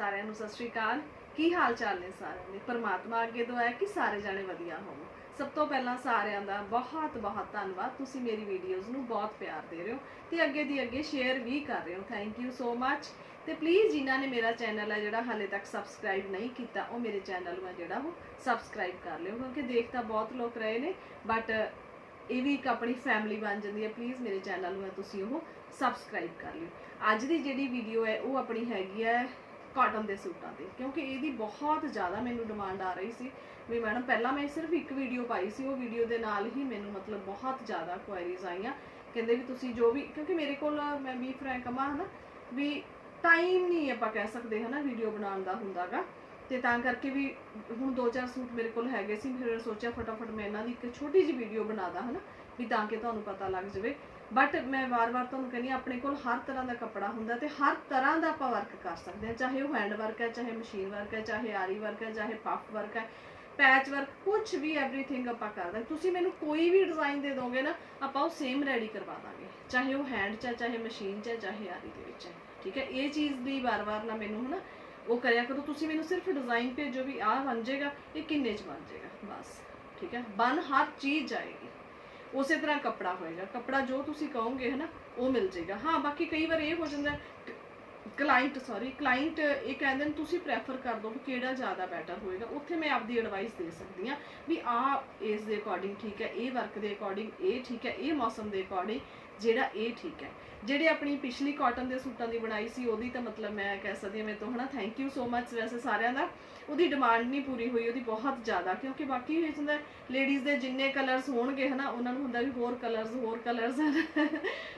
ਸਾਰਿਆਂ ਨੂੰ ਸਤਿ ਸ਼੍ਰੀ ਅਕਾਲ। ਕੀ ਹਾਲ ਚਾਲ ਨੇ ਸਾਰਿਆਂ ਦੇ? ਪਰਮਾਤਮਾ ਅੱਗੇ ਦੁਆ ਹੈ ਕਿ ਸਾਰੇ ਜਾਣੇ ਵਧੀਆ ਹੋਵੋ ਸਭ ਤੋਂ ਪਹਿਲਾਂ ਸਾਰਿਆਂ ਦਾ ਬਹੁਤ ਬਹੁਤ ਧੰਨਵਾਦ। ਤੁਸੀਂ ਮੇਰੀ ਵੀਡੀਓਜ਼ ਨੂੰ ਬਹੁਤ ਪਿਆਰ ਦੇ ਰਹੇ ਹੋ ਤੇ ਅੱਗੇ ਦੀ ਅੱਗੇ ਸ਼ੇਅਰ ਵੀ ਕਰ ਰਹੇ ਹੋ। ਥੈਂਕ ਯੂ ਸੋ ਮੱਚ ਤੇ ਪਲੀਜ਼ ਜਿਨ੍ਹਾਂ ਨੇ ਮੇਰਾ ਚੈਨਲ ਹੈ ਜਿਹੜਾ ਹਾਲੇ ਤੱਕ ਸਬਸਕ੍ਰਾਈਬ ਨਹੀਂ ਕੀਤਾ, ਉਹ ਮੇਰੇ ਚੈਨਲ ਨੂੰ ਹੈ ਜਿਹੜਾ ਉਹ ਸਬਸਕ੍ਰਾਈਬ ਕਰ ਲਿਓ, ਕਿਉਂਕਿ ਦੇਖ ਤਾਂ ਬਹੁਤ ਲੋਕ ਰਹੇ ਨੇ ਬਟ ਇਹ ਵੀ ਇੱਕ ਆਪਣੀ ਫੈਮਿਲੀ ਬਣ ਜਾਂਦੀ ਹੈ। ਪਲੀਜ਼ ਮੇਰੇ ਚੈਨਲ ਨੂੰ ਹੈ ਤੁਸੀਂ ਉਹ ਸਬਸਕ੍ਰਾਈਬ ਕਰ ਲਿਓ। ਅੱਜ ਦੀ ਜਿਹੜੀ ਵੀਡੀਓ ਹੈ, ਉਹ ਆਪਣੀ ਹੈਗੀ ਹੈ ਕਾਟਨ ਦੇ ਸੂਟਾਂ ਤੇ, ਕਿਉਂਕਿ ਇਹਦੀ ਬਹੁਤ ਜ਼ਿਆਦਾ ਮੈਨੂੰ ਡਿਮਾਂਡ ਆ ਰਹੀ ਸੀ। ਵੀ ਮੈਡਮ ਪਹਿਲਾਂ ਮੈਂ ਸਿਰਫ ਇੱਕ ਵੀਡੀਓ ਪਾਈ ਸੀ, ਉਹ ਵੀਡੀਓ ਦੇ ਨਾਲ ਹੀ ਮੈਨੂੰ ਮਤਲਬ ਬਹੁਤ ਜ਼ਿਆਦਾ ਕੁਐਰੀਜ਼ ਆਈਆਂ। ਕਹਿੰਦੇ ਵੀ ਤੁਸੀਂ ਜੋ ਵੀ, ਕਿਉਂਕਿ ਮੇਰੇ ਕੋਲ ਮੈਂ ਵੀ ਫਰੈਂਕ ਕਮਾ ਹਨਾ, ਵੀ ਟਾਈਮ ਨਹੀਂ ਆਪਾਂ ਕਹਿ ਸਕਦੇ ਹਨਾ ਵੀਡੀਓ ਬਣਾਉਣ ਦਾ ਹੁੰਦਾਗਾ। ਤੇ ਤਾਂ ਕਰਕੇ ਵੀ ਹੁਣ ਦੋ ਚਾਰ ਸੂਟ ਮੇਰੇ ਕੋਲ ਹੈਗੇ ਸੀ, ਫਿਰ ਸੋਚਿਆ ਫਟਾਫਟ ਮੈਂ ਇਹਨਾਂ ਦੀ ਇੱਕ ਛੋਟੀ ਜਿਹੀ ਵੀਡੀਓ ਬਣਾਦਾ ਹਨਾ, ਵੀ ਤਾਂ ਕਿ ਤੁਹਾਨੂੰ ਪਤਾ ਲੱਗ ਜਾਵੇ। ਬਟ ਮੈਂ ਵਾਰ-ਵਾਰ ਤੁਹਾਨੂੰ ਕਹਿੰਦੀ ਹਾਂ, ਆਪਣੇ ਕੋਲ ਹਰ ਤਰ੍ਹਾਂ ਦਾ ਕੱਪੜਾ ਹੁੰਦਾ ਤੇ ਹਰ ਤਰ੍ਹਾਂ ਦਾ ਆਪਾਂ ਵਰਕ ਕਰ ਸਕਦੇ ਹਾਂ। ਚਾਹੇ ਉਹ ਹੈਂਡ ਵਰਕ ਹੈ, ਚਾਹੇ ਮਸ਼ੀਨ ਵਰਕ ਹੈ, ਚਾਹੇ ਆਰੀ ਵਰਕ ਹੈ, ਚਾਹੇ ਪਫ ਵਰਕ ਹੈ ਪੈਚ ਵਰਕ ਕੁਝ ਵੀ ਐਵਰੀਥਿੰਗ ਆਪਾਂ ਕਰਦਾ ਤੁਸੀਂ ਮੈਨੂੰ ਕੋਈ ਵੀ ਡਿਜ਼ਾਈਨ ਦੇ ਦੋਗੇ ਨਾ, ਆਪਾਂ ਉਹ ਸੇਮ ਰੈਡੀ ਕਰਵਾ ਦਾਂਗੇ। ਚਾਹੇ ਉਹ ਹੈਂਡ 'ਚ ਹੈ, ਚਾਹੇ ਮਸ਼ੀਨ 'ਚ ਹੈ, ਚਾਹੇ ਆਰੀ ਦੇ ਵਿੱਚ ਹੈ। ਠੀਕ ਹੈ? ਇਹ ਚੀਜ਼ ਦੀ ਵਾਰ-ਵਾਰ ਨਾ ਮੈਨੂੰ ਹਨਾ, ਉਹ ਕਰਿਆ ਕਰੋ। ਤੁਸੀਂ ਮੈਨੂੰ ਸਿਰਫ ਡਿਜ਼ਾਈਨ ਭੇਜੋ ਵੀ ਆਹ ਬਣ ਜਾਏਗਾ, ਇਹ ਕਿੰਨੇ 'ਚ ਬਣ ਜਾਏਗਾ? ਬਸ। ਠੀਕ ਹੈ? ਬਣ ਹਰ ਚੀਜ਼ ਜਾਏਗੀ। ਉਸੇ ਤਰ੍ਹਾਂ ਕੱਪੜਾ ਹੋਏਗਾ। ਕੱਪੜਾ ਜੋ ਤੁਸੀਂ ਕਹੋਗੇ, ਹਨਾ, ਉਹ ਮਿਲ ਜਾਏਗਾ। ਹਾਂ, ਬਾਕੀ ਕਈ ਵਾਰ ਇਹ ਹੋ ਜਾਂਦਾ ਕਲਾਇੰਟ ਸੌਰੀ ਕਲਾਇੰਟ ਇਹ ਕਹਿੰਦੇ ਨੇ, ਤੁਸੀਂ ਪ੍ਰੈਫਰ ਕਰ ਦਿਓ ਕਿ ਕਿਹੜਾ ਜ਼ਿਆਦਾ ਬੈਟਰ ਹੋਏਗਾ। ਉੱਥੇ ਮੈਂ ਆਪਦੀ ਐਡਵਾਈਸ ਦੇ ਸਕਦੀ ਆ ਵੀ ਆ ਇਸ ਦੇ ਅਕੋਰਡਿੰਗ ਠੀਕ ਹੈ, ਇਹ ਵਰਕ ਦੇ ਅਕੋਰਡਿੰਗ ਇਹ ਠੀਕ ਹੈ, ਇਹ ਮੌਸਮ ਦੇ ਅਕੋਰਡਿੰਗ ਜਿਹੜਾ ਇਹ ਠੀਕ ਹੈ। ਜਿਹੜੇ ਆਪਣੀ ਪਿਛਲੀ ਕਾਟਨ ਦੇ ਸੂਟਾਂ ਦੀ ਬਣਾਈ ਸੀ ਉਹਦੀ ਤਾਂ ਮਤਲਬ ਮੈਂ ਕਹਿ ਸਕਦੀ ਹਾਂ ਮੇਰੇ ਤੋਂ ਹਨਾ ਥੈਂਕ ਯੂ ਸੋ ਮੱਚ ਵੈਸੇ ਸਾਰਿਆਂ ਦਾ। ਉਹਦੀ ਡਿਮਾਂਡ ਨਹੀਂ ਪੂਰੀ ਹੋਈ ਉਹਦੀ ਬਹੁਤ ਜ਼ਿਆਦਾ ਕਿਉਂਕਿ ਬਾਕੀ ਇਹ ਹੁੰਦਾ ਲੇਡੀਜ਼ ਦੇ ਜਿੰਨੇ ਕਲਰਸ ਹੋਣਗੇ ਹਨਾ ਉਹਨਾਂ ਨੂੰ ਹੁੰਦਾ ਵੀ ਹੋਰ ਕਲਰਸ ਹੋਰ ਕਲਰਸ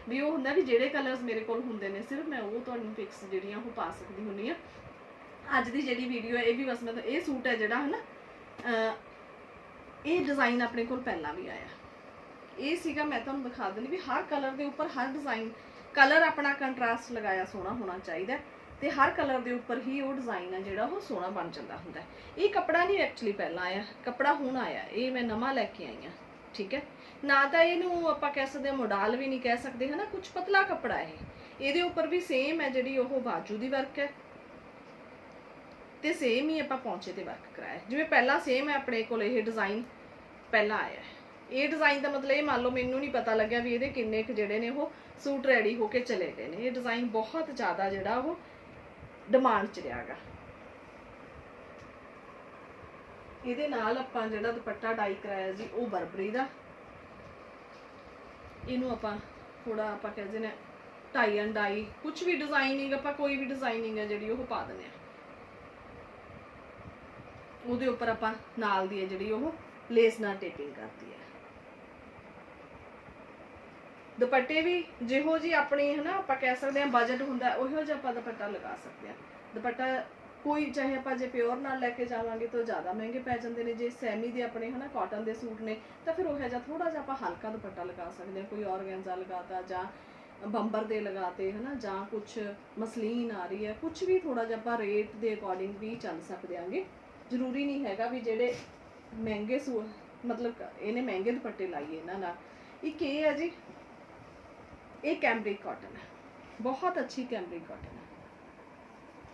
ਵੀ ਉਹ ਹੁੰਦਾ ਵੀ ਜਿਹੜੇ ਕਲਰਸ ਮੇਰੇ ਕੋਲ ਹੁੰਦੇ ਨੇ ਸਿਰਫ ਮੈਂ ਉਹ ਤੁਹਾਨੂੰ ਫਿਕਸ ਜਿਹੜੀਆਂ ਉਹ ਪਾ ਸਕਦੀ ਹੁੰਨੀ ਆ ਅੱਜ ਦੀ ਜਿਹੜੀ ਵੀਡੀਓ ਹੈ ਇਹ ਵੀ ਬਸ ਮਤਲਬ ਇਹ ਸੂਟ ਹੈ ਜਿਹੜਾ ਹਨਾ ਅਹ, ਇਹ ਡਿਜ਼ਾਈਨ ਆਪਣੇ ਕੋਲ ਪਹਿਲਾਂ ਵੀ ਆਇਆ। ਇਹ ਸੀਗਾ, ਮੈਂ ਤੁਹਾਨੂੰ ਦਿਖਾ ਦਿੰਦੀ ਵੀ ਹਰ ਕਲਰ ਦੇ ਉੱਪਰ ਹਰ ਡਿਜ਼ਾਈਨ ਕਲਰ ਆਪਣਾ ਕੰਟਰਾਸਟ ਲਗਾਇਆ ਸੋਹਣਾ ਹੋਣਾ ਚਾਹੀਦਾ ਹੈ ਤੇ ਹਰ ਕਲਰ ਦੇ ਉੱਪਰ ਹੀ ਉਹ ਡਿਜ਼ਾਈਨ ਆ ਜਿਹੜਾ ਉਹ ਸੋਹਣਾ ਬਣ ਜਾਂਦਾ ਹੁੰਦਾ ਇਹ ਕੱਪੜਾ ਨਹੀਂ ਐਕਚੁਅਲੀ ਪਹਿਲਾਂ ਆਇਆ, ਕੱਪੜਾ ਹੁਣ ਆਇਆ ਇਹ ਮੈਂ ਨਵਾਂ ਲੈ ਕੇ ਆਈ ਆ ਠੀਕ ਹੈ? ਨਾ ਤਾਂ ਇਹਨੂੰ ਆਪਾਂ ਕਹਿ ਸਕਦੇ ਹਾਂ ਮੋਡਲ ਵੀ ਨਹੀਂ ਕਹਿ ਸਕਦੇ, ਹਨਾ? ਕੁਝ ਪਤਲਾ ਕੱਪੜਾ ਇਹ। ਇਹਦੇ ਉੱਪਰ ਵੀ ਸੇਮ ਹੈ ਜਿਹੜੀ ਉਹ ਬਾਜੂ ਦੀ ਵਰਕ ਹੈ। ਤੇ ਸੇਮ ਹੀ ਆਪਾਂ ਪੌਂਚੇ ਤੇ ਵਰਕ ਕਰਾਇਆ ਜਿਵੇਂ ਪਹਿਲਾਂ ਸੇਮ ਹੈ, ਆਪਣੇ ਕੋਲ ਇਹ ਡਿਜ਼ਾਈਨ ਪਹਿਲਾਂ ਆਇਆ ਹੈ। ਇਹ ਡਿਜ਼ਾਈਨ ਦਾ ਮਤਲਬ ਇਹ ਮੰਨ ਲਓ ਮੈਨੂੰ ਨਹੀਂ ਪਤਾ ਲੱਗਿਆ ਵੀ ਇਹਦੇ ਕਿੰਨੇ ਕੁ ਜਿਹੜੇ ਨੇ ਉਹ ਸੂਟ ਰੈਡੀ ਹੋ ਕੇ ਚਲੇ ਗਏ ਨੇ। ਇਹ ਡਿਜ਼ਾਈਨ ਬਹੁਤ ਜ਼ਿਆਦਾ ਜਿਹੜਾ ਉਹ ਡਿਮਾਂਡ 'ਚ ਰਿਹਾਗਾ ਇਹਦੇ ਨਾਲ ਆਪਾਂ ਜਿਹੜਾ ਦੁਪੱਟਾ ਡਾਈ ਕਰਾਇਆ ਸੀ ਉਹ ਬਰਬਰੀ ਦਾ। ਇਹਨੂੰ ਆਪਾਂ ਥੋੜਾ ਆਪਾਂ ਕਹਿੰਦੇ ਨੇ ਟਾਈ ਐਂਡ ਡਾਈ ਕੁਝ ਵੀ ਡਿਜ਼ਾਈਨਿੰਗ ਆਪਾਂ ਕੋਈ ਵੀ ਡਿਜ਼ਾਈਨਿੰਗ ਹੈ ਜਿਹੜੀ ਉਹ ਪਾ ਦਿੰਦੇ ਆ ਉਹਦੇ ਉੱਪਰ ਆਪਾਂ ਨਾਲ ਦੀ ਹੈ ਜਿਹੜੀ ਉਹ ਲੇਸ ਨਾਲ ਟੇਪਿੰਗ ਕਰਦੀ ਹੈ। ਦੁਪੱਟੇ ਵੀ ਜਿਹੋ ਜੀ ਆਪਣੀ, ਹਨਾ, ਆਪਾਂ ਕਹਿ ਸਕਦੇ ਹਾਂ ਬਜਟ ਹੁੰਦਾ, ਉਹੋ ਜਿਹਾ ਆਪਾਂ ਦੁਪੱਟਾ ਲਗਾ ਸਕਦੇ ਹਾਂ। ਦੁਪੱਟਾ ਕੋਈ, ਚਾਹੇ ਆਪਾਂ ਜੇ ਪਿਓਰ ਨਾਲ ਲੈ ਕੇ ਜਾਵਾਂਗੇ ਤਾਂ ਜ਼ਿਆਦਾ ਮਹਿੰਗੇ ਪੈ ਜਾਂਦੇ ਨੇ, ਜੇ ਸੈਮੀ ਦੇ ਆਪਣੇ, ਹਨਾ ਕਾਟਨ ਦੇ ਸੂਟ ਨੇ, ਤਾਂ ਫਿਰ ਉਹ ਜਿਹਾ ਥੋੜਾ ਜਿਹਾ ਆਪਾਂ ਹਲਕਾ ਦੁਪੱਟਾ ਲਗਾ ਸਕਦੇ ਹਾਂ। ਕੋਈ ਔਰਗੈਂਜ਼ਾ ਲਗਾਤਾ ਜਾਂ ਬੰਬਰ ਦੇ ਲਗਾਤੇ, ਹਨਾ, ਜਾਂ ਕੁਝ ਮਸਲੀਨ ਆ ਰਹੀ ਹੈ ਕੁਝ ਵੀ ਥੋੜਾ ਜਿਹਾ ਆਪਾਂ ਰੇਟ ਦੇ ਅਕੋਰਡਿੰਗ ਵੀ ਚੱਲ ਸਕਦੇ ਆਂਗੇ ਜ਼ਰੂਰੀ ਨਹੀਂ ਹੈਗਾ ਵੀ ਜਿਹੜੇ ਮਹਿੰਗੇ ਸੂ, ਮਤਲਬ ਇਹਨੇ ਮਹਿੰਗੇ ਦੁਪੱਟੇ ਲਾਈਏ ਇਹਨਾਂ ਨਾਲ। ਇੱਕ ਇਹ ਹੈ ਜੀ ਇਹ ਕੈਂਬਰਿਕ ਕਾਟਨ ਹੈ। ਬਹੁਤ ਅੱਛੀ ਕੈਂਬਰਿਕ ਕਾਟਨ ਹੈ।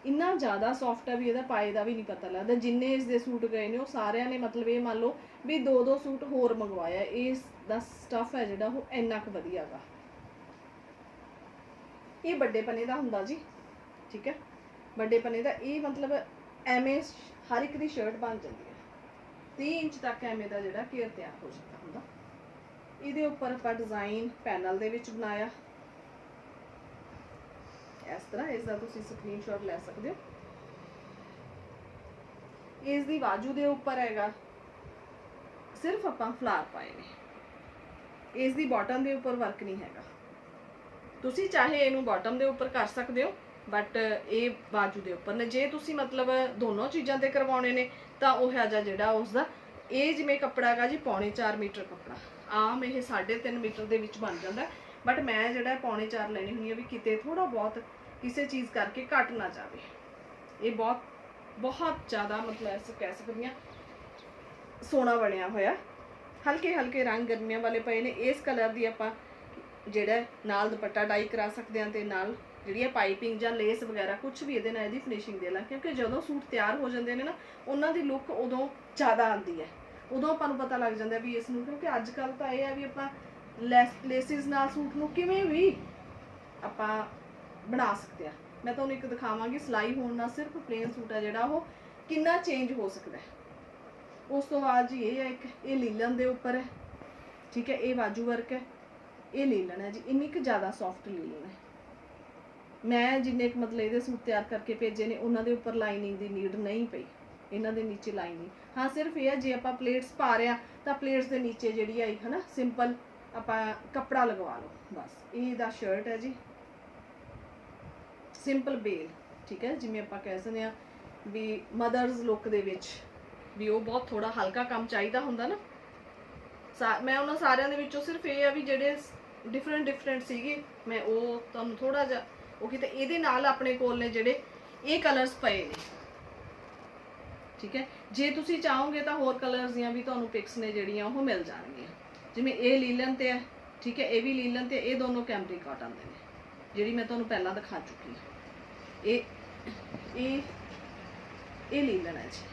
ਇੰਨਾ ਜ਼ਿਆਦਾ ਸੌਫਟ ਹੈ ਵੀ ਇਹਦਾ ਪਾਏ ਦਾ ਵੀ ਨਹੀਂ ਪਤਾ ਲੱਗਦਾ। ਜਿੰਨੇ ਇਸ ਦੇ ਸੂਟ ਗਏ ਨੇ, ਉਹ ਸਾਰਿਆਂ ਨੇ ਮਤਲਬ ਇਹ ਮੰਨ ਲਓ ਵੀ ਦੋ ਦੋ ਸੂਟ ਹੋਰ ਮੰਗਵਾਇਆ। ਇਸ ਦਾ ਸਟਫ ਹੈ ਜਿਹੜਾ ਉਹ ਇੰਨਾ ਕੁ ਵਧੀਆ ਇਹ ਵੱਡੇ ਪਨੇ ਦਾ ਹੁੰਦਾ ਜੀ, ਠੀਕ ਹੈ? ਵੱਡੇ ਪਨੇ ਦਾ ਇਹ ਮਤਲਬ ਐਵੇਂ ਹਰ ਇੱਕ ਦੀ ਸ਼ਰਟ ਬਣ ਜਾਂਦੀ ਹੈ। 30 ਇੰਚ ਤੱਕ ਐਵੇਂ ਦਾ ਜਿਹੜਾ ਘੇਰ ਤਿਆਰ ਹੋ ਜਾਂਦਾ ਹੁੰਦਾ। ਇਹਦੇ ਉੱਪਰ ਆਪਾਂ ਡਿਜ਼ਾਈਨ ਪੈਨਲ ਦੇ ਵਿੱਚ ਬਣਾਇਆ। ਇਸ ਤਰ੍ਹਾਂ ਇਸ ਦਾ ਤੁਸੀਂ ਸਕਰੀਨਸ਼ਾਟ ਲੈ ਸਕਦੇ ਹੋ। ਇਸ ਦੀ ਬਾਜੂ ਦੇ ਉੱਪਰ ਹੈਗਾ, ਸਿਰਫ ਆਪਾਂ ਫਲਾਰ ਪਾਏ ਨੇ। ਇਸ ਦੀ ਬਾਟਮ ਦੇ ਉੱਪਰ ਵਰਕ ਨਹੀਂ ਹੈਗਾ। ਤੁਸੀਂ ਚਾਹੇ ਇਹਨੂੰ ਬਾਟਮ ਦੇ ਉੱਪਰ ਕਰ ਸਕਦੇ ਹੋ ਬਟ ਇਹ ਬਾਜੂ ਦੇ ਉੱਪਰ ਨੇ। ਜੇ ਤੁਸੀਂ ਮਤਲਬ ਦੋਨੋਂ ਚੀਜ਼ਾਂ ਤੇ ਕਰਵਾਉਣੇ ਨੇ, ਤਾਂ ਉਹ ਜਿਹਾ ਜਿਹੜਾ ਉਸ ਦਾ ਇਹ ਜਿਵੇਂ ਕੱਪੜਾ ਹੈਗਾ ਜੀ, ਪੌਣੇ 4 ਮੀਟਰ ਕੱਪੜਾ। ਆਮ ਇਹ 3.5 ਮੀਟਰ ਦੇ ਵਿੱਚ ਬਣ ਜਾਂਦਾ ਬਟ ਮੈਂ ਜਿਹੜਾ ਪੌਣੇ 4 ਲੈਣੀ ਹੁੰਦੀ ਹੈ ਵੀ ਕਿਤੇ ਥੋੜਾ ਬਹੁਤ ਕਿਸੇ ਚੀਜ਼ ਕਰਕੇ ਘਟ ਨਾ ਜਾਵੇ। ਇਹ ਬਹੁਤ ਬਹੁਤ ਜ਼ਿਆਦਾ ਮਤਲਬ ਐਸੇ ਕਹਿ ਸਕਦੀ ਹਾਂ ਸੋਨਾ ਬਣਿਆ ਹੋਇਆ। ਹਲਕੇ ਹਲਕੇ ਰੰਗ ਗਰਮੀਆਂ ਵਾਲੇ ਪਏ ਨੇ। ਇਸ ਕਲਰ ਦੀ ਆਪਾਂ ਜਿਹੜਾ ਨਾਲ ਦੁਪੱਟਾ ਡਾਈ ਕਰਾ ਸਕਦੇ ਹਾਂ ਤੇ ਨਾਲ ਜਿਹੜੀ ਹੈ ਪਾਈਪਿੰਗ ਜਾਂ ਲੇਸ ਵਗੈਰਾ ਕੁਝ ਵੀ ਇਹਦੇ ਨਾਲ ਇਹਦੀ ਫਿਨਿਸ਼ਿੰਗ ਦੇ ਲਾਂ ਕਿਉਂਕਿ ਜਦੋਂ ਸੂਟ ਤਿਆਰ ਹੋ ਜਾਂਦੇ ਨੇ ਨਾ, ਉਹਨਾਂ ਦੀ ਲੁੱਕ ਉਦੋਂ ਜ਼ਿਆਦਾ ਆਉਂਦੀ ਹੈ। ਉਦੋਂ ਆਪਾਂ ਨੂੰ ਪਤਾ ਲੱਗ ਜਾਂਦਾ ਵੀ ਇਸ ਨੂੰ, ਕਿਉਂਕਿ ਅੱਜ ਕੱਲ ਤਾਂ ਇਹ ਆ ਵੀ ਆਪਾਂ ਲੈਸ ਲੇਸਿਸ ਨਾਲ ਸੂਟ ਨੂੰ ਕਿਵੇਂ ਵੀ ਆਪਾਂ ਬਣਾ ਸਕਦੇ ਆ ਮੈਂ ਤੁਹਾਨੂੰ ਇੱਕ ਦਿਖਾਵਾਂਗੀ, ਸਿਲਾਈ ਹੋਣ ਨਾਲ ਸਿਰਫ ਪਲੇਨ ਸੂਟ ਆ ਜਿਹੜਾ ਉਹ ਕਿੰਨਾ ਚੇਂਜ ਹੋ ਸਕਦਾ ਉਸ ਤੋਂ ਬਾਅਦ ਜੀ ਇਹ ਹੈ ਇੱਕ, ਇਹ ਲੀਲਨ ਦੇ ਉੱਪਰ ਹੈ, ਠੀਕ ਹੈ, ਇਹ ਬਾਜੂ ਵਰਕ ਹੈ, ਇਹ ਲੀਲਨ ਹੈ ਜੀ, ਇੰਨੀ ਕੁ ਜ਼ਿਆਦਾ ਸੌਫਟ ਲੀਲਨ ਹੈ। ਮੈਂ ਜਿੰਨੇ ਕੁ ਮਤਲਬ ਇਹਦੇ ਸੂਟ ਤਿਆਰ ਕਰਕੇ ਭੇਜੇ ਨੇ, ਉਹਨਾਂ ਦੇ ਉੱਪਰ ਲਾਈਨਿੰਗ ਦੀ ਨੀਡ ਨਹੀਂ ਪਈ। ਇਹਨਾਂ ਦੇ ਨੀਚੇ ਲਾਈਨਿੰਗ ਹਾਂ, ਸਿਰਫ ਇਹ ਹੈ ਜੇ ਆਪਾਂ ਪਲੇਟਸ ਪਾ ਰਿਆ ਤਾਂ ਪਲੇਟਸ ਦੇ ਨੀਚੇ ਜਿਹੜੀ ਆਈ ਹੈ ਨਾ ਸਿੰਪਲ ਆਪਾਂ ਕੱਪੜਾ ਲਗਵਾ ਲਓ, ਬਸ। ਇਹ ਦਾ ਸ਼ਰਟ ਹੈ ਜੀ। ਸਿੰਪਲ ਬੇਲ ਠੀਕ ਹੈ, ਜਿਵੇਂ ਆਪਾਂ ਕਹਿ ਸਕਦੇ ਆ ਵੀ ਮਦਰਸ ਲੁੱਕ ਦੇ ਵਿੱਚ ਵੀ ਉਹ ਬਹੁਤ ਥੋੜਾ ਹਲਕਾ ਕੰਮ ਚਾਹੀਦਾ ਹੁੰਦਾ ਨਾ। ਸਾ- ਮੈਂ ਉਹਨਾਂ ਸਾਰਿਆਂ ਦੇ ਵਿੱਚੋਂ ਸਿਰਫ ਇਹ ਆ ਵੀ ਜਿਹੜੇ ਡਿਫਰੈਂਟ ਡਿਫਰੈਂਟ ਸੀਗੇ, ਮੈਂ ਉਹ ਤੁਹਾਨੂੰ ਥੋੜਾ ਜਿਹਾ, ਉਹ ਕਿਤੇ ਇਹਦੇ ਨਾਲ ਆਪਣੇ ਕੋਲ ਨੇ ਜਿਹੜੇ ਇਹ ਕਲਰਸ ਪਏ ਨੇ। ਠੀਕ ਹੈ? ਜੇ ਤੁਸੀਂ ਚਾਹੋਗੇ ਤਾਂ ਹੋਰ ਕਲਰਸ ਦੀਆਂ ਵੀ ਤੁਹਾਨੂੰ ਪਿਕਸ ਨੇ ਜਿਹੜੀਆਂ, ਉਹ ਮਿਲ ਜਾਣਗੀਆਂ। ਜਿਵੇਂ ਇਹ ਲੀਲਨ ਤੇ ਹੈ, ਠੀਕ ਹੈ? ਇਹ ਵੀ ਲੀਲਨ ਤੇ, ਇਹ ਦੋਨੋਂ ਕੈਮਰੀ ਕਾਟਨ ਦੇ ਨੇ, ਜਿਹੜੀ ਮੈਂ ਤੁਹਾਨੂੰ ਪਹਿਲਾਂ ਦਿਖਾ ਚੁੱਕੀ ਹਾਂ। ਇਹ ਇਹ ਇਹ ਲੀਲਨ ਹੈ ਜੀ।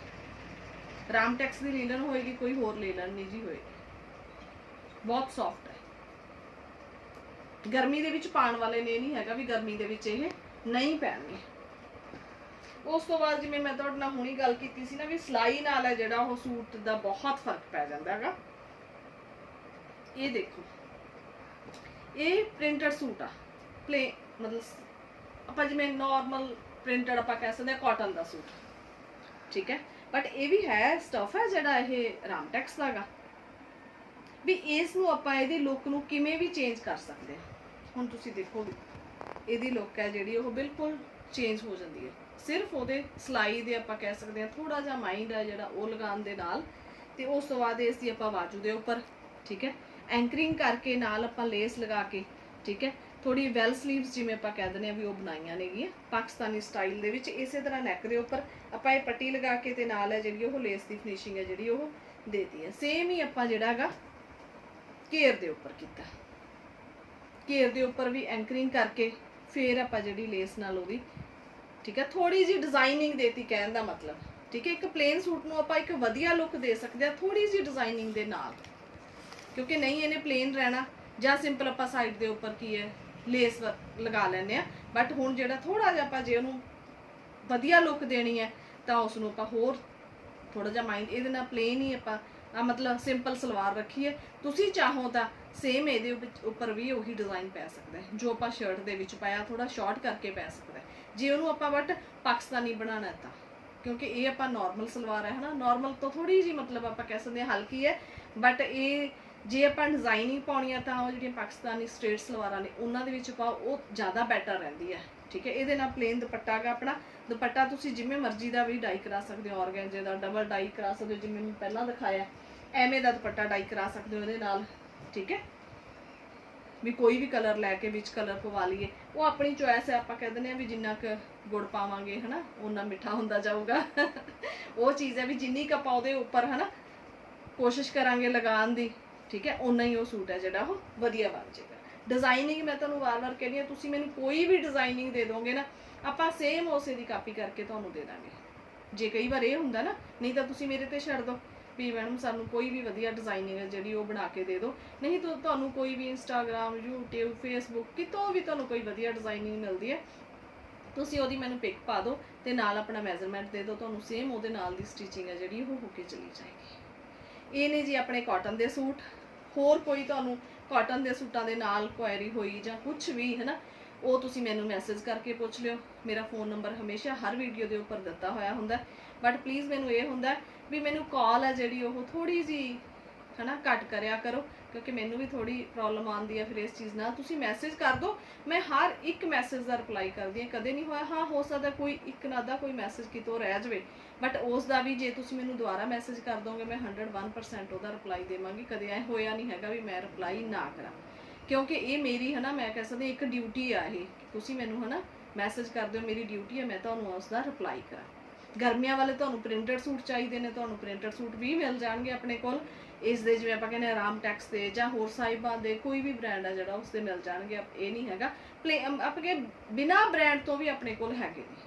ਰਾਮਟੈਕਸ ਦੀ ਲੀਲਨ ਹੋਏਗੀ, ਕੋਈ ਹੋਰ ਲੀਲਨ ਨਹੀਂ ਜੀ ਹੋਏਗੀ। ਬਹੁਤ ਸੌਫਟ ਹੈ। ਗਰਮੀ ਦੇ ਵਿੱਚ ਪਾਣ ਵਾਲੇ ਨੇ ਇਹ ਨਹੀਂ ਹੈਗਾ ਵੀ ਗਰਮੀ ਦੇ ਵਿੱਚ ਇਹ ਨਹੀਂ ਪੈਣਗੇ। ਉਸ ਤੋਂ ਬਾਅਦ ਜਿਵੇਂ ਮੈਂ ਤੁਹਾਡੇ ਨਾਲ ਹੁਣੀ ਗੱਲ ਕੀਤੀ ਸੀ ਨਾ ਵੀ ਸਿਲਾਈ ਨਾਲ ਹੈ ਜਿਹੜਾ ਉਹ ਸੂਟ ਦਾ ਬਹੁਤ ਫ਼ਰਕ ਪੈ ਜਾਂਦਾ ਹੈਗਾ। ਇਹ ਦੇਖੋ। ਇਹ ਪ੍ਰਿੰਟਡ ਸੂਟ ਆ। ਪਲੇ ਮਤਲਬ ਆਪਾਂ ਜਿਵੇਂ ਨਾਰਮਲ ਪ੍ਰਿੰਟਡ ਆਪਾਂ ਕਹਿ ਸਕਦੇ ਆ ਕਾਟਨ ਦਾ ਸੂਟ। ਠੀਕ ਹੈ? ਬਟ ਇਹ ਵੀ ਹੈ ਸਟਫ ਹੈ ਜਿਹੜਾ ਇਹ ਰਾਮਟੈਕਸ ਦਾ ਹੈਗਾ। ਵੀ ਇਸ ਨੂੰ ਆਪਾਂ ਇਹਦੀ ਲੁੱਕ ਨੂੰ ਕਿਵੇਂ ਵੀ ਚੇਂਜ ਕਰ ਸਕਦੇ ਹਾਂ। ਹੁਣ ਤੁਸੀਂ ਦੇਖੋ, ਇਹਦੀ ਲੁੱਕ ਹੈ ਜਿਹੜੀ ਉਹ ਬਿਲਕੁਲ ਚੇਂਜ ਹੋ ਜਾਂਦੀ ਹੈ। ਸਿਰਫ ਉਹਦੇ ਸਲਾਈ ਦੇ ਆਪਾਂ ਕਹਿ ਸਕਦੇ ਹਾਂ ਥੋੜਾ ਜਿਹਾ ਮਾਈਂਡ ਹੈ ਜਿਹੜਾ ਉਹ ਲਗਾਉਣ ਦੇ ਨਾਲ ਤੇ ਉਸ ਤੋਂ ਬਾਅਦ ਇਸ ਦੀ ਆਪਾਂ ਬਾਜੂ ਦੇ ਉੱਪਰ, ਠੀਕ ਹੈ। ਐਂਕਰਿੰਗ ਕਰਕੇ ਨਾਲ ਆਪਾਂ ਲੇਸ ਲਗਾ ਕੇ, ਠੀਕ ਹੈ। ਥੋੜੀ ਵੈਲ ਸਲੀਵਸ ਜਿਵੇਂ ਆਪਾਂ ਕਹਿ ਦਿੰਦੇ ਆ ਵੀ ਉਹ ਬਣਾਈਆਂ ਨੇਗੀਆਂ, ਪਾਕਿਸਤਾਨੀ ਸਟਾਈਲ ਦੇ ਵਿੱਚ ਇਸੇ ਤਰ੍ਹਾਂ ਨੈਕ ਦੇ ਉੱਪਰ ਆਪਾਂ ਇਹ ਪੱਟੀ ਲਗਾ ਕੇ ਤੇ ਨਾਲ ਹੈ ਜਿਹੜੀ ਉਹ ਲੇਸ ਦੀ ਫਿਨਿਸ਼ਿੰਗ ਹੈ ਜਿਹੜੀ ਉਹ ਦੇਤੀ ਹੈ। ਸੇਮ ਹੀ ਆਪਾਂ ਜਿਹੜਾ ਹੈਗਾ ਘੇਰ ਦੇ ਉੱਪਰ ਕੀਤਾ। ਘੇਰ ਦੇ ਉੱਪਰ ਵੀ ਐਂਕਰਿੰਗ ਕਰਕੇ ਫੇਰ ਆਪਾਂ ਜਿਹੜੀ ਲੇਸ ਨਾਲ ਉਹਦੀ ਠੀਕ ਹੈ ਥੋੜੀ ਜੀ ਡਿਜ਼ਾਈਨਿੰਗ ਦੇਤੀ ਕਹਿਣ ਦਾ ਮਤਲਬ। ਠੀਕ ਹੈ, ਇੱਕ ਪਲੇਨ ਸੂਟ ਨੂੰ ਆਪਾਂ ਇੱਕ ਵਧੀਆ ਲੁੱਕ ਦੇ ਸਕਦੇ ਆ ਥੋੜੀ ਜੀ ਡਿਜ਼ਾਈਨਿੰਗ ਦੇ ਨਾਲ। ਕਿਉਂਕਿ ਨਹੀਂ ਇਹਨੇ ਪਲੇਨ ਰਹਿਣਾ, ਜਾਂ ਸਿੰਪਲ ਆਪਾਂ ਸਾਈਡ ਦੇ ਉੱਪਰ ਕੀ ਹੈ ਲੇਸ ਲਗਾ ਲੈਂਦੇ ਆ ਬਟ ਹੁਣ ਜਿਹੜਾ ਥੋੜਾ ਜਿਹਾ ਆਪਾਂ ਜੇ ਉਹਨੂੰ ਵਧੀਆ ਲੁੱਕ ਦੇਣੀ ਹੈ, ਤਾਂ ਉਸ ਨੂੰ ਆਪਾਂ ਹੋਰ ਥੋੜਾ ਜਿਹਾ ਮਾਈਂਡ ਇਹਦੇ ਨਾਲ ਪਲੇਨ ਹੀ ਆਪਾਂ ਮਤਲਬ ਸਿੰਪਲ ਸਲਵਾਰ ਰੱਖੀਏ ਤੁਸੀਂ ਚਾਹੋ ਤਾਂ ਸੇਮ ਇਹਦੇ ਉੱਪ- ਉੱਪਰ ਵੀ ਉਹੀ ਡਿਜ਼ਾਈਨ ਪੈ ਸਕਦਾ ਹੈ। ਜੋ ਆਪਾਂ ਸ਼ਰਟ ਦੇ ਵਿੱਚ ਪਾਇਆ ਥੋੜਾ ਸ਼ਾਰਟ ਕਰਕੇ ਪੈ ਸਕਦਾ ਜੇ ਉਹਨੂੰ ਆਪਾਂ ਬਟ ਪਾਕਿਸਤਾਨੀ ਬਣਾਉਣਾ ਤਾਂ। ਕਿਉਂਕਿ ਇਹ ਆਪਾਂ ਨਾਰਮਲ ਸਲਵਾਰ ਹੈ, ਹਨਾ? ਨਾਰਮਲ ਤੋਂ ਥੋੜੀ ਜੀ ਮਤਲਬ ਆਪਾਂ ਕਹਿ ਸਕਦੇ ਹਾਂ ਹਲਕੀ ਹੈ। ਬਟ ਇਹ ਜੇ ਆਪਾਂ ਡਿਜ਼ਾਈਨਿੰਗ ਪਾਉਣੀ ਆ ਤਾਂ ਉਹ ਜਿਹੜੀਆਂ ਪਾਕਿਸਤਾਨੀ ਸਟ੍ਰੇਟ ਸਲਵਾਰਾਂ ਨੇ, ਉਹਨਾਂ ਦੇ ਵਿੱਚ ਪਾਓ, ਉਹ ਜ਼ਿਆਦਾ ਬੈਟਰ ਰਹਿੰਦੀ ਹੈ। ਠੀਕ ਹੈ? ਇਹਦੇ ਨਾਲ ਪਲੇਨ ਦੁਪੱਟਾ ਗਾ ਆਪਣਾ। ਦੁਪੱਟਾ ਤੁਸੀਂ ਜਿਵੇਂ ਮਰਜ਼ੀ ਦਾ ਵੀ ਡਾਈ ਕਰਾ ਸਕਦੇ ਹੋ, ਔਰਗੈਂਜੇ ਦਾ ਡਬਲ ਡਾਈ ਕਰਾ ਸਕਦੇ ਹੋ, ਜਿਵੇਂ ਮੈਂ ਪਹਿਲਾਂ ਦਿਖਾਇਆ ਐਵੇਂ ਦਾ ਦੁਪੱਟਾ ਡਾਈ ਕਰਾ ਸਕਦੇ ਹੋ ਇਹਦੇ ਨਾਲ, ਠੀਕ ਹੈ? ਵੀ ਕੋਈ ਵੀ ਕਲਰ ਲੈ ਕੇ ਵਿੱਚ ਕਲਰ ਪਵਾ ਲਈਏ। ਉਹ ਆਪਣੀ ਚੋਇਸ ਹੈ, ਆਪਾਂ ਕਹਿ ਦਿੰਦੇ ਆ ਵੀ ਜਿੰਨਾ ਕੁ ਗੁੜ ਪਾਵਾਂਗੇ, ਹਨਾ? ਉਹਨਾਂ ਮਿੱਠਾ ਹੁੰਦਾ ਜਾਊਗਾ। ਉਹ ਚੀਜ਼ ਹੈ ਵੀ ਜਿੰਨੀ ਕੁ ਆਪਾਂ ਉਹਦੇ ਉੱਪਰ, ਹਨਾ? ਕੋਸ਼ਿਸ਼ ਕਰਾਂਗੇ ਲਗਾਉਣ ਦੀ, ਠੀਕ ਹੈ? ਉਨਾ ਹੀ ਉਹ ਸੂਟ ਹੈ ਜਿਹੜਾ ਉਹ ਵਧੀਆ ਬਣ ਜਾਏਗਾ। ਡਿਜ਼ਾਈਨਿੰਗ ਮੈਂ ਤੁਹਾਨੂੰ ਵਾਰ-ਵਾਰ ਕਹਿੰਦੀ ਹਾਂ, ਤੁਸੀਂ ਮੈਨੂੰ ਕੋਈ ਵੀ ਡਿਜ਼ਾਈਨਿੰਗ ਦੇ ਦੋਗੇ ਨਾ, ਆਪਾਂ ਸੇਮ ਉਸੇ ਦੀ ਕਾਪੀ ਕਰਕੇ ਤੁਹਾਨੂੰ ਦੇ ਦਾਂਗੇ। ਜੇ ਕਈ ਵਾਰ ਇਹ ਹੁੰਦਾ ਨਾ, ਨਹੀਂ ਤਾਂ ਤੁਸੀਂ ਮੇਰੇ ਤੇ ਛੱਡ ਦਿਓ ਵੀ ਮੈਡਮ, ਸਾਨੂੰ ਕੋਈ ਵੀ ਵਧੀਆ ਡਿਜ਼ਾਈਨਿੰਗ ਹੈ ਜਿਹੜੀ ਉਹ ਬਣਾ ਕੇ ਦੇ ਦਿਓ ਨਹੀਂ ਤਾਂ ਤੁਹਾਨੂੰ ਕੋਈ ਵੀ ਇੰਸਟਾਗ੍ਰam YouTube, Facebook, ਕਿਤੋਂ ਵੀ ਤੁਹਾਨੂੰ ਕੋਈ ਵਧੀਆ ਡਿਜ਼ਾਈਨਿੰਗ ਮਿਲਦੀ ਹੈ, ਤੁਸੀਂ ਉਹਦੀ ਮੈਨੂੰ ਪਿਕ ਪਾ ਦਿਓ ਤੇ ਨਾਲ ਆਪਣਾ ਮੈਜ਼ਰਮੈਂਟ ਦੇ ਦਿਓ। ਤੁਹਾਨੂੰ ਸੇਮ ਉਹਦੇ ਨਾਲ ਦੀ ਸਟਿਚਿੰਗ ਹੈ ਜਿਹੜੀ ਉਹ ਹੋ ਕੇ ਚਲੀ ਜਾਏਗੀ। ਇਹ ਨੇ ਜੀ ਆਪਣੇ ਕਾਟਨ ਦੇ ਸੂਟ। ਹੋਰ ਕੋਈ ਤੁਹਾਨੂੰ ਕਾਟਨ ਦੇ ਸੂਟਾਂ ਦੇ ਨਾਲ ਕੁਐਰੀ ਹੋਈ ਜਾਂ ਕੁਝ ਵੀ ਹੈ ਨਾ ਉਹ ਤੁਸੀਂ ਮੈਨੂੰ ਮੈਸੇਜ ਕਰਕੇ ਪੁੱਛ ਲਿਓ। ਮੇਰਾ ਫੋਨ ਨੰਬਰ ਹਮੇਸ਼ਾ ਹਰ ਵੀਡੀਓ ਦੇ ਉੱਪਰ ਦਿੱਤਾ ਹੋਇਆ ਹੁੰਦਾ। ਬਟ ਪਲੀਜ਼ ਮੈਨੂੰ ਇਹ ਹੁੰਦਾ ਵੀ ਮੈਨੂੰ ਕਾਲ ਹੈ ਜਿਹੜੀ ਉਹ ਥੋੜੀ ਜੀ ਹਨਾ, ਘੱਟ ਕਰਿਆ ਕਰੋ। ਕਿਉਂਕਿ ਮੈਨੂੰ ਵੀ ਥੋੜੀ ਪ੍ਰੋਬਲਮ ਆਉਂਦੀ ਹੈ ਫਿਰ ਇਸ ਚੀਜ਼ ਨਾਲ। ਤੁਸੀਂ ਮੈਸੇਜ ਕਰ ਦਿਓ, ਮੈਂ ਹਰ ਇੱਕ ਮੈਸੇਜ ਦਾ ਰਿਪਲਾਈ ਕਰਦੀ ਹਾਂ। ਕਦੇ ਨਹੀਂ ਹੋਇਆ, ਹਾਂ, ਹੋ ਸਕਦਾ ਕੋਈ ਇੱਕ ਨਾ ਦਾ ਕੋਈ ਮੈਸੇਜ ਕਿਤੋਂ ਰਹਿ ਜਾਵੇ। ਬਟ ਉਸ ਦਾ ਵੀ ਜੇ ਤੁਸੀਂ ਮੈਨੂੰ ਦੁਬਾਰਾ ਮੈਸੇਜ ਕਰ ਦੋਗੇ, ਮੈਂ 101% ਉਹਦਾ ਰਿਪਲਾਈ ਦੇਵਾਂਗੀ। ਕਦੇ ਐ ਹੋਇਆ ਨਹੀਂ ਹੈਗਾ ਵੀ ਮੈਂ ਰਿਪਲਾਈ ਨਾ ਕਰਾਂ। ਕਿਉਂਕਿ ਇਹ ਮੇਰੀ ਹੈ ਨਾ ਮੈਂ ਕਹਿ ਸਕਦੀ ਇੱਕ ਡਿਊਟੀ ਆ ਇਹ। ਤੁਸੀਂ ਮੈਨੂੰ ਹੈ ਨਾ ਮੈਸੇਜ ਕਰ ਦਿਓ, ਮੇਰੀ ਡਿਊਟੀ ਹੈ ਮੈਂ ਤੁਹਾਨੂੰ ਉਸ ਦਾ ਰਿਪਲਾਈ ਕਰਾਂ। ਗਰਮੀਆਂ ਵਾਲੇ ਤੁਹਾਨੂੰ ਪ੍ਰਿੰਟਡ ਸੂਟ ਚਾਹੀਦੇ ਨੇ, ਤੁਹਾਨੂੰ ਪ੍ਰਿੰਟਡ ਸੂਟ ਵੀ ਮਿਲ ਜਾਣਗੇ ਆਪਣੇ ਕੋਲ। ਇਸ ਦੇ ਜਿਵੇਂ ਆਪਾਂ ਕਹਿੰਦੇ ਆਰਾਮ ਟੈਕਸ ਦੇ ਜਾਂ ਹੋਰ ਸਾਹਿਬਾਂ ਦੇ ਕੋਈ ਵੀ ਬ੍ਰਾਂਡ ਆ ਜਿਹੜਾ ਉਸ ਦੇ ਮਿਲ ਜਾਣਗੇ ਇਹ ਨਹੀਂ ਹੈਗਾ। ਪਲੇ ਆਪਣੇ ਬਿਨਾ ਬ੍ਰਾਂਡ ਤੋਂ ਵੀ ਆਪਣੇ ਕੋਲ ਹੈਗੇ ਨੇ।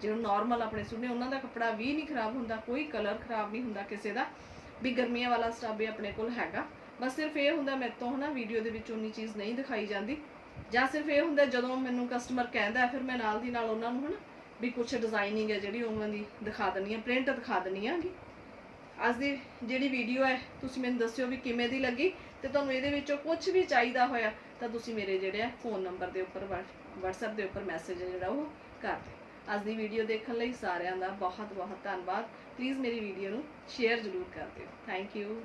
ਜਿਹੜੇ ਨਾਰਮਲ ਆਪਣੇ ਸੂਟ ਉਹਨਾਂ ਦਾ ਕੱਪੜਾ ਵੀ ਨਹੀਂ ਖਰਾਬ ਹੁੰਦਾ, ਕੋਈ ਕਲਰ ਖਰਾਬ ਨਹੀਂ ਹੁੰਦਾ ਕਿਸੇ ਦਾ, ਵੀ ਗਰਮੀਆਂ ਵਾਲਾ ਸਟਾਫ ਵੀ ਆਪਣੇ ਕੋਲ ਹੈਗਾ। ਬਸ ਸਿਰਫ ਇਹ ਹੁੰਦਾ ਮੇਰੇ ਤੋਂ ਹਨਾ ਵੀਡੀਓ ਦੇ ਵਿੱਚ ਉਨੀ ਚੀਜ਼ ਨਹੀਂ ਦਿਖਾਈ ਜਾਂਦੀ। ਜਾਂ ਸਿਰਫ ਇਹ ਹੁੰਦਾ ਜਦੋਂ ਮੈਨੂੰ ਕਸਟਮਰ ਕਹਿੰਦਾ, ਫਿਰ ਮੈਂ ਨਾਲ ਦੀ ਨਾਲ ਉਹਨਾਂ ਨੂੰ ਹਨਾ, ਵੀ ਕੁਝ ਡਿਜ਼ਾਈਨਿੰਗ ਹੈ ਜਿਹੜੀ ਉਹਨਾਂ ਦੀ ਦਿਖਾ ਦਿੰਨੀ ਆ ਪ੍ਰਿੰਟ ਦਿਖਾ ਦਿੰਨੀ ਆਂਗੀ ਅੱਜ ਦੀ ਜਿਹੜੀ ਵੀਡੀਓ ਹੈ, ਤੁਸੀਂ ਮੈਨੂੰ ਦੱਸਿਓ ਵੀ ਕਿਵੇਂ ਦੀ ਲੱਗੀ ਤੇ ਤੁਹਾਨੂੰ ਇਹਦੇ ਵਿੱਚੋਂ ਕੁਝ ਵੀ ਚਾਹੀਦਾ ਹੋਇਆ ਤਾਂ ਤੁਸੀਂ ਮੇਰੇ ਜਿਹੜੇ ਆ ਫੋਨ ਨੰਬਰ ਦੇ ਉੱਪਰ WhatsApp ਦੇ ਉੱਪਰ ਮੈਸੇਜ ਜਿਹੜਾ ਉਹ ਕਰ ਦਿਓ। ਅੱਜ ਦੀ ਵੀਡੀਓ ਦੇਖਣ ਲਈ ਸਾਰਿਆਂ ਦਾ ਬਹੁਤ ਬਹੁਤ ਧੰਨਵਾਦ। ਪਲੀਜ਼ ਮੇਰੀ ਵੀਡੀਓ ਨੂੰ ਸ਼ੇਅਰ ਜ਼ਰੂਰ ਕਰ ਦਿਓ। Thank you